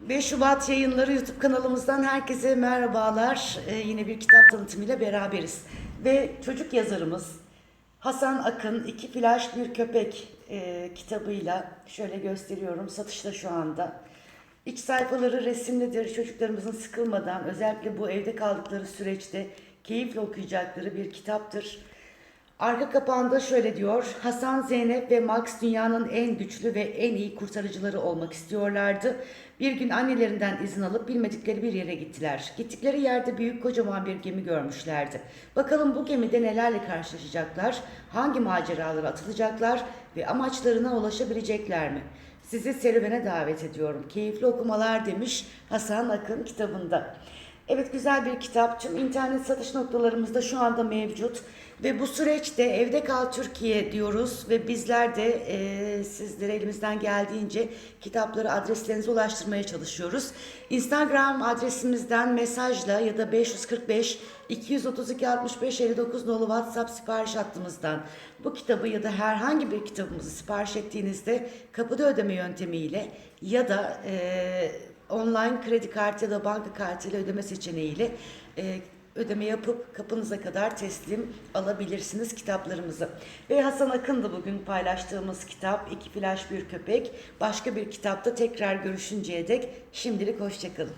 5 Şubat yayınları YouTube kanalımızdan herkese merhabalar. Ee, yine bir kitap tanıtımıyla beraberiz. Ve çocuk yazarımız Hasan Akın İki Flash Bir Köpek e, kitabıyla şöyle gösteriyorum satışta şu anda. İç sayfaları resimlidir. Çocuklarımızın sıkılmadan özellikle bu evde kaldıkları süreçte keyifle okuyacakları bir kitaptır. Arka kapağında şöyle diyor. Hasan, Zeynep ve Max dünyanın en güçlü ve en iyi kurtarıcıları olmak istiyorlardı. Bir gün annelerinden izin alıp bilmedikleri bir yere gittiler. Gittikleri yerde büyük kocaman bir gemi görmüşlerdi. Bakalım bu gemide nelerle karşılaşacaklar, hangi maceralara atılacaklar ve amaçlarına ulaşabilecekler mi? Sizi serüvene davet ediyorum. Keyifli okumalar demiş Hasan Akın kitabında. Evet güzel bir kitap. Tüm internet satış noktalarımızda şu anda mevcut. Ve bu süreçte Evde Kal Türkiye diyoruz ve bizler de e, sizlere elimizden geldiğince kitapları adreslerinize ulaştırmaya çalışıyoruz. Instagram adresimizden mesajla ya da 545 232 65 59 nolu WhatsApp sipariş hattımızdan bu kitabı ya da herhangi bir kitabımızı sipariş ettiğinizde kapıda ödeme yöntemiyle ya da e, online kredi kartı ya da banka kartıyla ödeme seçeneğiyle e, ödeme yapıp kapınıza kadar teslim alabilirsiniz kitaplarımızı. Ve Hasan Akın da bugün paylaştığımız kitap İki Flash Bir Köpek. Başka bir kitapta tekrar görüşünceye dek şimdilik hoşçakalın.